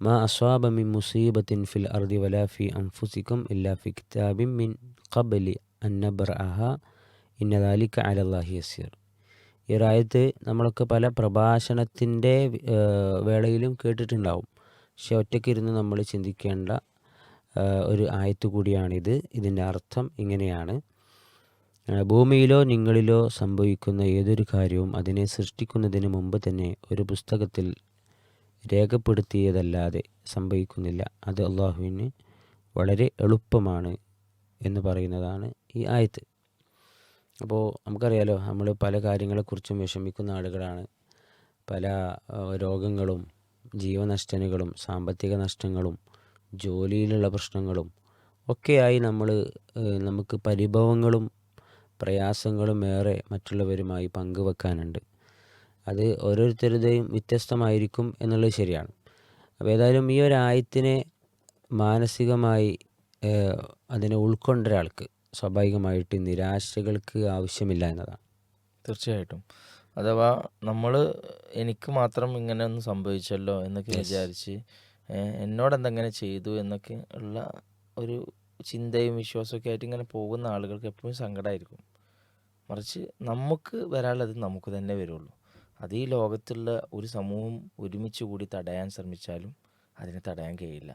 മാ അസ്വാബ മിൻ മുസീബത്തിൻ ഫിൽ അർദി വലാ ഫി അൻഫുസിക്കും ഇല്ലാ ഫി കിതാബിൻ മിൻ ഖബലി അൻ നബ്റഅഹ ഇന്ന ദാലിക അലല്ലാഹി യസീർ ഈ നമ്മളൊക്കെ പല പ്രഭാഷണത്തിന്റെ വേളയിലും കേട്ടിട്ടുണ്ടാവും. പക്ഷെ ഒറ്റയ്ക്കിരുന്ന് നമ്മൾ ചിന്തിക്കേണ്ട ഒരു ആയത്ത് കൂടിയാണിത്. ഇതിന്റെ അർത്ഥം ഇങ്ങനെയാണ്. ഭൂമിയിലോ നിങ്ങളിലോ സംഭവിക്കുന്ന ഏതൊരു കാര്യവും അതിനെ സൃഷ്ടിക്കുന്നതിന് മുമ്പ് തന്നെ ഒരു പുസ്തകത്തിൽ രേഖപ്പെടുത്തിയതല്ലാതെ സംഭവിക്കുന്നില്ല. അത് അള്ളാഹുവിന് വളരെ എളുപ്പമാണ് എന്ന് പറയുന്നതാണ് ഈ ആയത്ത്. അപ്പോൾ നമുക്കറിയാലോ നമ്മൾ പല കാര്യങ്ങളെക്കുറിച്ചും വിഷമിക്കുന്ന ആളുകളാണ്. പല രോഗങ്ങളും ജീവനഷ്ടനുകളും സാമ്പത്തിക നഷ്ടങ്ങളും ജോലിയിലുള്ള പ്രശ്നങ്ങളും ഒക്കെയായി നമ്മൾ നമുക്ക് പരിഭവങ്ങളും പ്രയാസങ്ങളും ഏറെ മറ്റുള്ളവരുമായി പങ്കുവെക്കാനുണ്ട്. അത് ഓരോരുത്തരുടെയും വ്യത്യസ്തമായിരിക്കും എന്നുള്ളത് ശരിയാണ്. അപ്പോൾ ഏതായാലും ഈ ഒരു ആയത്തിനെ മാനസികമായി അതിനെ ഉൾക്കൊണ്ട ഒരാൾക്ക് സ്വാഭാവികമായിട്ട് നിരാശകൾക്ക് ആവശ്യമില്ല എന്നതാണ്. തീർച്ചയായിട്ടും. അഥവാ നമ്മൾ എനിക്ക് മാത്രം ഇങ്ങനെ ഒന്ന് സംഭവിച്ചല്ലോ എന്നൊക്കെ. വിചാരിച്ച് എന്നോട് എന്തെങ്ങനെ ചെയ്തു എന്നൊക്കെ ഉള്ള ഒരു ചിന്തയും വിശ്വാസമൊക്കെ ആയിട്ട് ഇങ്ങനെ പോകുന്ന ആളുകൾക്ക് എപ്പോഴും സങ്കടമായിരിക്കും മറിച്ച് നമുക്ക് വരാനുള്ളത് നമുക്ക് തന്നെ വരുള്ളൂ. അത് ഈ ലോകത്തുള്ള ഒരു സമൂഹം ഒരുമിച്ച് കൂടി തടയാൻ ശ്രമിച്ചാലും അതിനെ തടയാൻ കഴിയില്ല.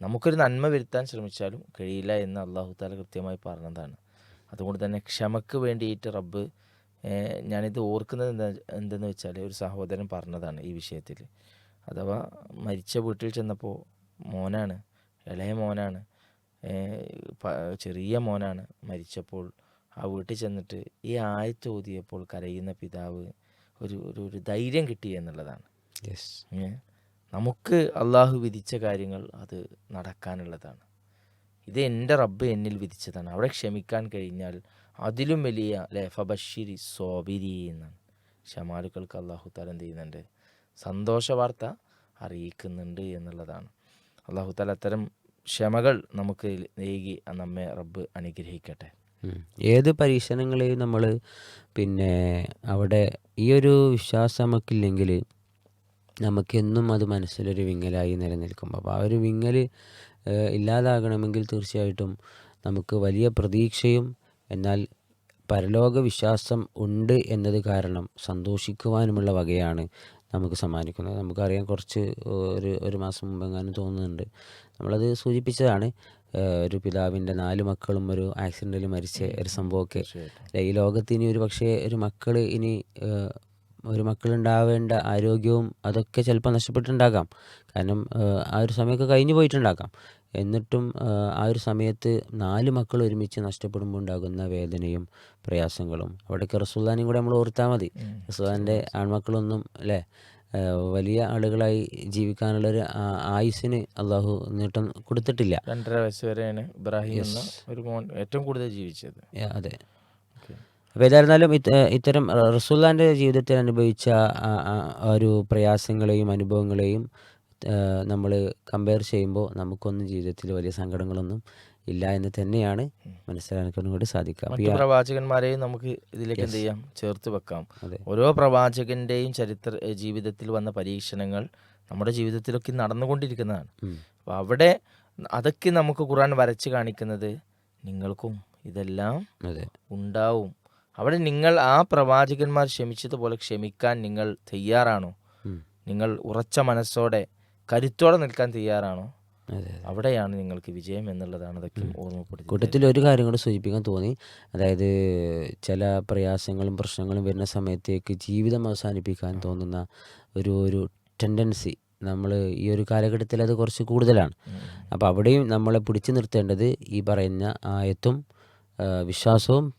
നമുക്കൊരു നന്മ വരുത്താൻ ശ്രമിച്ചാലും കഴിയില്ല എന്ന് അള്ളാഹു താല കൃത്യമായി പറഞ്ഞതാണ്. അതുകൊണ്ട് തന്നെ ക്ഷമക്ക് വേണ്ടിയിട്ട് റബ്ബ് ഞാനിത് ഓർക്കുന്നത് എന്താ എന്തെന്ന് വെച്ചാൽ ഒരു സഹോദരൻ പറഞ്ഞതാണ് ഈ വിഷയത്തിൽ അഥവാ മരിച്ച വീട്ടിൽ ചെന്നപ്പോൾ മോനാണ് ഇളയ മോനാണ് ചെറിയ മോനാണ് മരിച്ചപ്പോൾ ആ വീട്ടിൽ ചെന്നിട്ട് ഈ ആയത്ത് ഓതിയപ്പോൾ കരയുന്ന പിതാവ് ഒരു ഒരു ഒരു ധൈര്യം കിട്ടി എന്നുള്ളതാണ്? നമുക്ക് അള്ളാഹു വിധിച്ച കാര്യങ്ങൾ അത് നടക്കാനുള്ളതാണ്. ഇത് എന്റെ റബ്ബ് എന്നിൽ വിധിച്ചതാണ്. അവിടെ ക്ഷമിക്കാൻ കഴിഞ്ഞാൽ അതിലും വലിയ അല്ലെ ഫബഷിരി സോബിരി എന്നാണ്. ക്ഷമാലുക്കൾക്ക് അള്ളാഹു താല എന്ത് ചെയ്യുന്നുണ്ട്? സന്തോഷ വാർത്ത അറിയിക്കുന്നുണ്ട് എന്നുള്ളതാണ്. അള്ളാഹു താല അത്തരം ക്ഷമകൾ നമുക്ക് നൽകി നമ്മെ റബ്ബ് അനുഗ്രഹിക്കട്ടെ. ഏത് പരീക്ഷണങ്ങളെയും നമ്മൾ പിന്നെ അവിടെ ഈ ഒരു വിശ്വാസം നമുക്കില്ലെങ്കിൽ നമുക്കെന്നും അത് മനസ്സിലൊരു വിങ്ങലായി നിലനിൽക്കും അപ്പോൾ ആ ഒരു വിങ്ങൽ ഇല്ലാതാകണമെങ്കിൽ തീർച്ചയായിട്ടും നമുക്ക് വലിയ പ്രതീക്ഷയും എന്നാൽ പരലോക വിശ്വാസം ഉണ്ട് എന്നത് കാരണം സന്തോഷിക്കുവാനുമുള്ള വകയാണ് നമുക്ക് സമ്മാനിക്കുന്നത്. നമുക്കറിയാം കുറച്ച് ഒരു ഒരു മാസം മുമ്പെങ്ങാനും തോന്നുന്നുണ്ട്. നമ്മളത് സൂചിപ്പിച്ചതാണ്. ഒരു പിതാവിന്റെ നാല് മക്കളും ഒരു ആക്സിഡന്റിൽ മരിച്ച ഒരു സംഭവമൊക്കെ. ഈ ലോകത്ത് ഇനി ഒരു പക്ഷേ ഒരു മക്കൾ ഇനി ഒരു മക്കളുണ്ടാവേണ്ട ആരോഗ്യവും അതൊക്കെ ചിലപ്പോൾ നഷ്ടപ്പെട്ടിട്ടുണ്ടാകാം. കാരണം ആ ഒരു സമയമൊക്കെ കഴിഞ്ഞു പോയിട്ടുണ്ടാകാം. എന്നിട്ടും ആ ഒരു സമയത്ത് നാല് മക്കൾ ഒരുമിച്ച് നഷ്ടപ്പെടുമ്പോൾ ഉണ്ടാകുന്ന വേദനയും പ്രയാസങ്ങളും. അവിടേക്ക് റസുൽദാനും കൂടെ നമ്മൾ ഓർത്താൽ മതി. ഉം. റസൂല്ലാന്റെ ആൺമക്കളൊന്നും അല്ലേ? വലിയ ആളുകളായി ജീവിക്കാനുള്ളൊരു ഒരു ആയുസ്സിന് അള്ളാഹു നീട്ടം കൊടുത്തിട്ടില്ല. രണ്ടര വയസ്സ് വരെയാണ് ഇബ്രാഹിം എന്ന ഒരു മോൻ ഏറ്റവും കൂടുതൽ ജീവിച്ചത്. അതെ. അപ്പോൾ ഏതായിരുന്നാലും ഇത്തരം റസൂല്ലാന്റെ ജീവിതത്തിൽ അനുഭവിച്ച ഒരു പ്രയാസങ്ങളെയും അനുഭവങ്ങളെയും നമ്മൾ കമ്പയർ ചെയ്യുമ്പോൾ നമുക്കൊന്നും ജീവിതത്തിൽ വലിയ സങ്കടങ്ങളൊന്നും ഇല്ല എന്ന് തന്നെയാണ് മനസ്സിലാക്കാനും കൂടി സാധിക്കുക. മറ്റു പ്രവാചകന്മാരെയും നമുക്ക് ഇതിലേക്ക് എന്ത് ചെയ്യാം? ചേർത്ത് വെക്കാം. ഓരോ പ്രവാചകന്റെയും ചരിത്ര ജീവിതത്തിൽ വന്ന പരീക്ഷണങ്ങൾ നമ്മുടെ ജീവിതത്തിലൊക്കെ നടന്നുകൊണ്ടിരിക്കുന്നതാണ്. അപ്പൊ അപ്പോൾ അവിടെ അതൊക്കെ നമുക്ക് ഖുറാൻ വരച്ച് കാണിക്കുന്നത് നിങ്ങൾക്കും ഇതെല്ലാം ഉണ്ടാവും. അവിടെ നിങ്ങൾ ആ പ്രവാചകന്മാർ ക്ഷമിച്ചതുപോലെ ക്ഷമിക്കാൻ നിങ്ങൾ തയ്യാറാണോ? നിങ്ങൾ ഉറച്ച മനസ്സോടെ കരുത്തോടെ നിൽക്കാൻ തയ്യാറാണോ? അവിടെയാണ് നിങ്ങൾക്ക് വിജയം എന്നുള്ളതാണ് അതൊക്കെ ഓർമ്മപ്പെടുത്തി കൂട്ടത്തിൽ ഒരു കാര്യം കൂടെ സൂചിപ്പിക്കാൻ തോന്നി. അതായത് ചില പ്രയാസങ്ങളും പ്രശ്നങ്ങളും വരുന്ന സമയത്തേക്ക് ജീവിതം അവസാനിപ്പിക്കാൻ തോന്നുന്ന ഒരു ഒരു ടെൻഡൻസി നമ്മൾ ഈ ഒരു കാലഘട്ടത്തിൽ അത് കുറച്ച് കൂടുതലാണ്. അപ്പോൾ അവിടെയും നമ്മളെ പിടിച്ചു നിർത്തേണ്ടത് ഈ പറയുന്ന ആയത്തും വിശ്വാസവും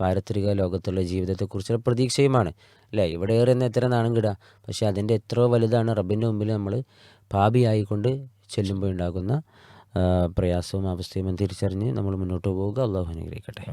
പാരത്രിക ലോകത്തുള്ള ജീവിതത്തെക്കുറിച്ചുള്ള പ്രതീക്ഷയുമാണ്. അല്ലേ? ഇവിടെ ഏറെ എത്ര നാണം കിടുക പക്ഷേ അതിന്റെ എത്രയോ വലുതാണ് റബ്ബിന്റെ മുമ്പിൽ നമ്മൾ പാപിയായിക്കൊണ്ട് ചെല്ലുമ്പോൾ ഉണ്ടാകുന്ന പ്രയാസവും അവസ്ഥയും തിരിച്ചറിഞ്ഞ് നമ്മൾ മുന്നോട്ട് പോവുക. അള്ളാഹു അനുഗ്രഹിക്കട്ടെ.